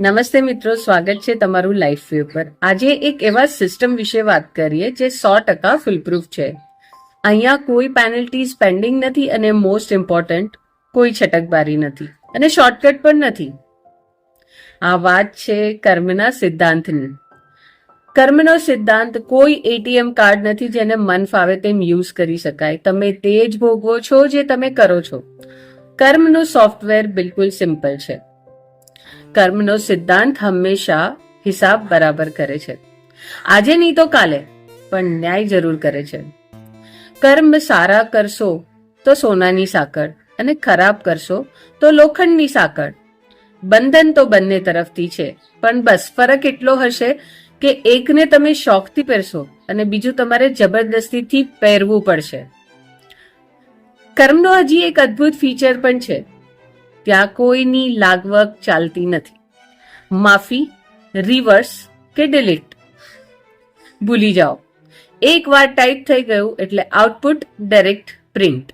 નમસ્તે મિત્રો, સ્વાગત છે તમારું લાઈફ વ્યૂ પર. આજે એક એવા સિસ્ટમ વિશે વાત કરીએ જે સો ટકા ફૂલપ્રૂફ છે. અહીંયા કોઈ પેનલ્ટીઝ પેન્ડિંગ નથી અને મોસ્ટ ઇમ્પોર્ટન્ટ કોઈ છટકબારી નથી અને શોર્ટકટ પણ નથી. આ વાત છે કર્મના સિદ્ધાંતની. કર્મનો સિદ્ધાંત કોઈ એટીએમ કાર્ડ નથી જેને મન ફાવે તેમ યુઝ કરી શકાય. તમે તે જ ભોગવો છો જે તમે કરો છો. કર્મનું સોફ્ટવેર બિલકુલ સિમ્પલ છે. કર્મનો સિદ્ધાંત હંમેશા હિસાબ બરાબર કરે છે. આજે નહીં તો કાલે, પણ ન્યાય જરૂર કરે છે. કર્મ સારા કરશો તો સોનાની સાકળ અને ખરાબ કરશો તો લોખંડની સાકળ બંધન તો બંને તરફથી છે, પણ બસ ફરક એટલો હશે કે એકને તમે શોખથી પહેરશો અને બીજું તમારે જબરદસ્તીથી પહેરવું પડશે. કર્મનો હજી એક અદ્ભુત ફીચર પણ છે. ત્યાં કોઈની લાગવગ ચાલતી નથી. માફી રિવર્સ કે ડિલીટ ભૂલી જાઓ. એકવાર ટાઈપ થઈ ગયું એટલે આઉટપુટ ડાયરેક્ટ પ્રિન્ટ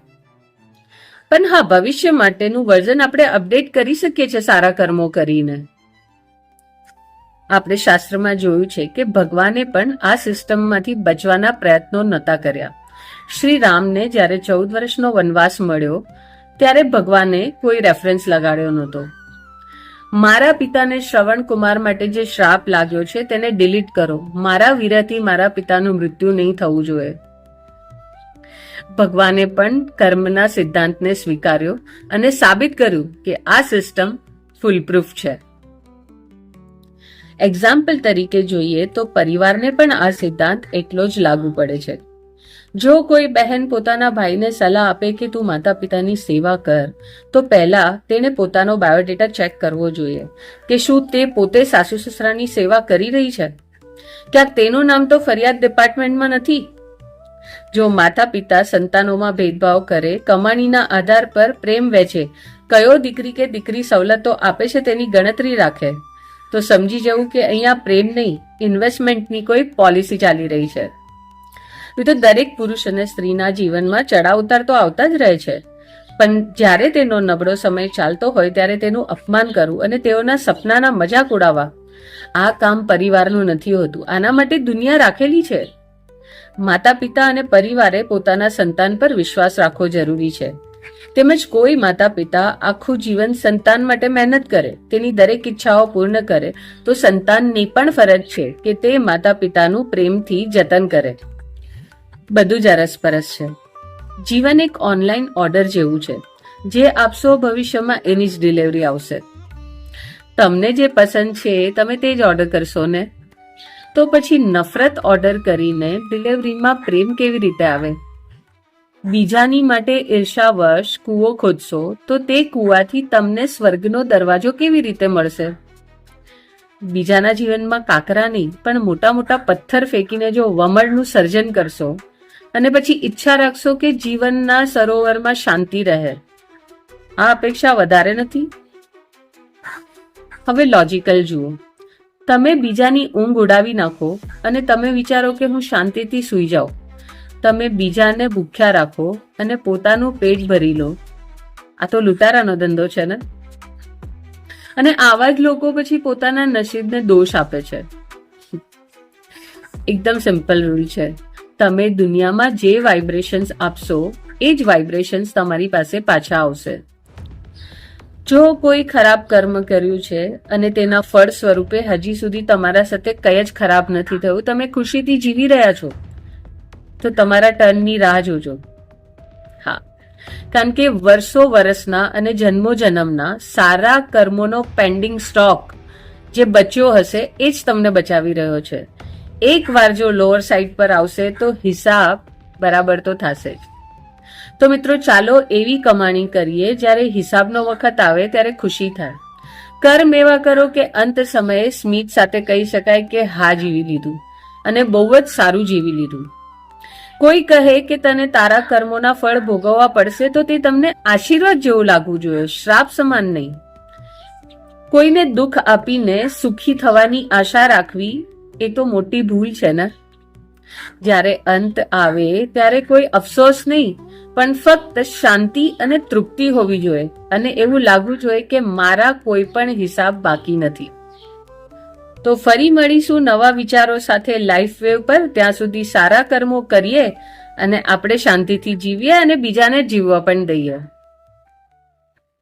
પણ હા, ભવિષ્ય માટેનું વર્ઝન આપણે અપડેટ કરી શકીએ છીએ સારા કર્મો કરીને. આપણે શાસ્ત્રમાં જોયું છે કે ભગવાને પણ આ સિસ્ટમમાંથી બચવાના પ્રયત્નો નહોતા કર્યા. શ્રી રામને જ્યારે ચૌદ વર્ષનો વનવાસ મળ્યો ત્યારે ભગવાને કોઈ રેફરન્સ લગાડ્યો નહોતો. મારા પિતાને શ્રવણ કુમાર માટે જે શ્રાપ લાગ્યો છે તેને ડિલીટ કરો. મારા વીરાથી મારા પિતાનું મૃત્યુ નહીં થવું જોઈએ. ભગવાને પણ કર્મના સિદ્ધાંતને સ્વીકાર્યો અને સાબિત કર્યું કે આ સિસ્ટમ ફૂલપ્રૂફ છે. એક્ઝામ્પલ તરીકે જોઈએ તો પરિવારને પણ આ સિદ્ધાંત એટલો જ લાગુ પડે છે. જો કોઈ બહેન પોતાના ભાઈને સલાહ આપે કે તું માતા પિતાની સેવા કર, તો પહેલાં તેણે પોતાનો બાયોડેટા ચેક કરવો જોઈએ કે શું તે પોતે સાસુ સસરાની સેવા કરી રહી છે. ક્યાંક તેનું નામ તો ફરિયાદ ડિપાર્ટમેન્ટમાં નથી? જો માતા પિતા સંતાનોમાં ભેદભાવ કરે, કમાણીના આધાર પર પ્રેમ વેચે, કયો દીકરી કે દીકરી સવલતો આપે છે તેની ગણતરી રાખે, તો સમજી જવું કે અહીંયા પ્રેમ નહીં, ઇન્વેસ્ટમેન્ટની કોઈ પોલિસી ચાલી રહી છે. તો દરેક પુરુષ અને સ્ત્રીના જીવનમાં ચડાવ ઉતાર તો આવતા જ રહે છે. પણ જ્યારે તેનો નબળો સમય ચાલતો હોય ત્યારે તેનું અપમાન કરવું અને તેઓના સપનાના મજાક ઉડાવવા. આ કામ પરિવારનું નથી હોતું. આના માટે દુનિયા રાખેલી છે. માતા પિતા અને પરિવારે પોતાના સંતાન પર વિશ્વાસ રાખવો જરૂરી છે. તેમજ કોઈ માતા પિતા આખું જીવન સંતાન માટે મહેનત કરે, તેની દરેક ઈચ્છાઓ પૂર્ણ કરે, તો સંતાનની પણ ફરજ છે કે તે માતા પિતાનું પ્રેમથી જતન કરે. બધું જ અરસપરસ છે. જીવન એક ઓનલાઈન ઓર્ડર જેવું છે, જે આપશો ભવિષ્યમાં એની જ ડિલિવરી આવશે. તમને જે પસંદ છે, તમે તે જ ઓર્ડર કરશો ને? તો પછી નફરત ઓર્ડર કરીને ડિલિવરીમાં પ્રેમ કેવી રીતે આવે? બીજાની માટે ઈર્ષાવશ કૂવો ખોદશો, તો તે કૂવાથી તમને સ્વર્ગનો દરવાજો કેવી રીતે મળશે? બીજાના જીવનમાં કાકરા નહીં, પણ મોટા મોટા પથ્થર ફેંકીને જો વમળનું સર્જન કરશો અને પછી ઈચ્છા રાખશો કે જીવનના સરોવરમાં શાંતિ રહે. આ અપેક્ષા વધારે નથી. હવે લોજિકલ જુઓ. તમે બીજાની ઊંઘ ઉડાવી નાખો અને તમે વિચારો કે હું શાંતિથી સૂઈ જાઉં. તમે બીજાને ભૂખ્યા રાખો અને પોતાનું પેટ ભરી લો. આ તો લૂંટારાનો ધંધો છે ને? અને આવા જ લોકો પછી પોતાના નસીબને દોષ આપે છે. એકદમ સિમ્પલ રૂલ છે. તમે દુનિયામાં જે વાઇબ્રેશન્સ આપશો, એ જ વાઇબ્રેશન્સ તમારી પાસે પાછા આવશે. જો કોઈ ખરાબ કર્મ કર્યું છે અને તેના ફળ સ્વરૂપે હજી સુધી તમારા સાથે કંઈ જ ખરાબ નથી થયું, તમે ખુશીથી જીવી રહ્યા છો, તો તમારા ટર્નની રાહ જોજો. હા, કારણ કે વર્ષો વર્ષના અને જન્મો જન્મના સારા કર્મોનો પેન્ડિંગ સ્ટોક જે બચ્યો હશે, એ જ તમને બચાવી રહ્યો છે. એક વાર જો લોઅર સાઈડ પર આવશે તો હિસાબ બરાબર તો થશે જ. તો મિત્રો, ચાલો એવી કમાણી કરીએ, જ્યારે હિસાબનો વખત આવે ત્યારે ખુશી થાય. કર્મ એવા કરો કે અંત સમયે સ્મિત સાથે કહી શકાય કે હા જીવી લીધું અને બહુ જ સારું જીવી લીધું. કોઈ કહે કે તને તારા કર્મોના ફળ ભોગવવા પડશે તો તે તમને આશીર્વાદ જેવું લાગવું જોઈએ, શ્રાપ સમાન નહીં. કોઈને દુઃખ આપીને સુખી થવાની આશા રાખવી એ તો મોટી ભૂલ છે ને. જ્યારે અંત આવે ત્યારે કોઈ અફસોસ નહીં, પણ ફક્ત શાંતિ અને તૃપ્તિ હોવી જોઈએ અને એવું લાગવું જોઈએ કે મારા કોઈ પણ હિસાબ બાકી નથી. તો ફરી મળીશું નવા વિચારો સાથે લાઈફ વેવ પર ત્યાં સુધી સારા કર્મો કરીએ અને આપણે શાંતિથી જીવીએ અને બીજાને જીવવા પણ દઈએ.